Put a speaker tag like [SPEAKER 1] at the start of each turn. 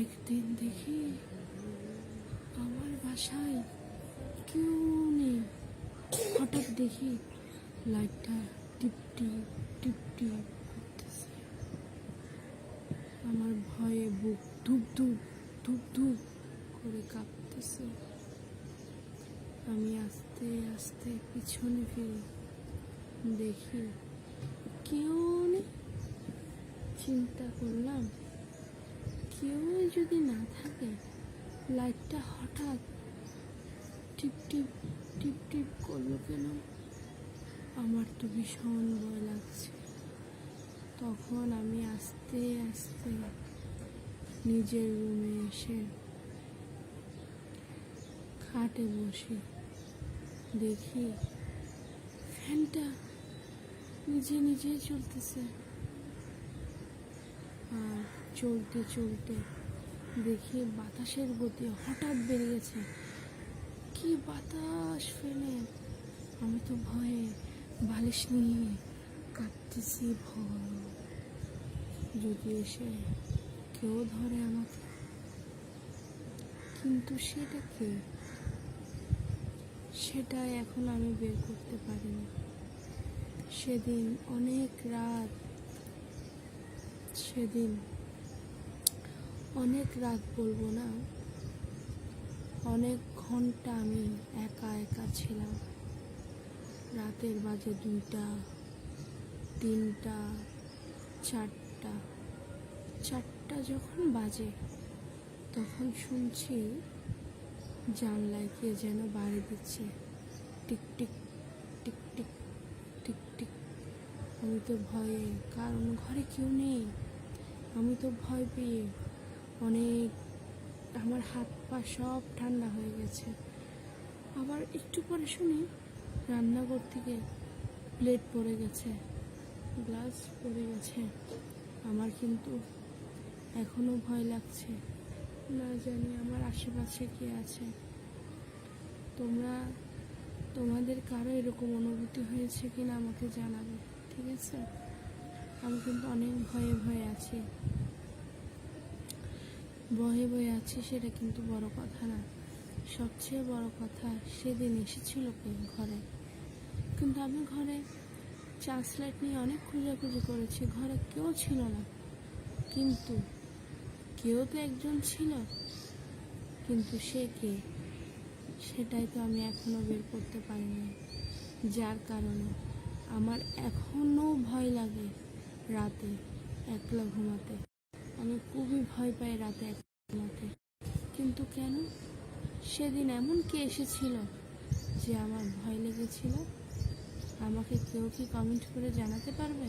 [SPEAKER 1] একদিন দেখি আমার বাসায় কেউ নেই। হঠাৎ দেখি লাইটটা টিপটি টিপ টিপ টিপ করতেছে। আমার ভয়ে বুক ধুপ ধুপ ধুপ ধুপ করে কাঁপতেছে। আমি আস্তে আস্তে পিছনে ফিরে। দেখি কেউ নেই। চিন্তা করলাম যদি না থাকে লাইটটা হঠাৎ টিপ টিপ টিপ টিপ করল কেন? আমার তো ভীষণ ভয় লাগছে। তখন আমি আস্তে আস্তে নিজের রুমে এসে খাটে বসে দেখি ফ্যানটা নিজে নিজেই চলতেছে আর চলতে চলতে দেখি বাতাসের গতি হঠাৎ বেড়ে গেছে। কি বাতাস ফেলে আমি তো ভয়ে বালিশ নিয়ে কাটতেছি ভয়। যদি এসে কেউ ধরে আমাকে, কিন্তু সেটা কে? সেটা এখন আমি বের করতে পারিনি। সেদিন অনেক রাত, সেদিন অনেক রাত বলব না। অনেক ঘণ্টা আমি একা একা ছিলাম। রাতের বাজে দুইটা, তিনটা, চারটা চারটা যখন বাজে, তখন শুনছি জানলায় কে যেন বাড়ি দিচ্ছে। টিক টিক টিক টিক টিক টিক। আমি তো ভয়ে, কারণ ঘরে কেউ নেই। আমি তো ভয় পেয়ে অনেক, আমার হাত পা সব ঠান্ডা হয়ে গেছে। আবার একটু পরে শুনি রান্নাঘর থেকে প্লেট পড়ে গেছে, গ্লাস পড়ে গেছে। আমার কিন্তু এখনও ভয় লাগছে। না জানি আমার আশেপাশে কে আছে। তোমরা, তোমাদের কারও এরকম অনুভূতি হয়েছে কিনা আমাকে জানাবে, ঠিক আছে? আমি কিন্তু অনেক ভয়ে ভয়ে আছি। ভয়ে ভয়ে আছি সেটা কিন্তু বড় কথা না। সবচেয়ে বড় কথা, সেদিন এসেছিল ঘরে। কিন্তু আমি ঘরে চার্জ লাইট নিয়ে অনেক খোঁজাখুঁজি করেছি, ঘরে কেউ ছিল না। কিন্তু কেউ তো একজন ছিল। কিন্তু সে কে? সেটাই তো আমি এখনও বের করতে পারিনি। যার কারণে আমার এখনও ভয় লাগে রাতে একলা ঘুমাতে। আমি খুবই ভয় পাই রাতে একমাতে কিন্তু কেন? সেদিন এমন কে এসেছিল যে আমার ভয় লেগেছিল? আমাকে কেউ কি কমেন্ট করে জানাতে পারবে?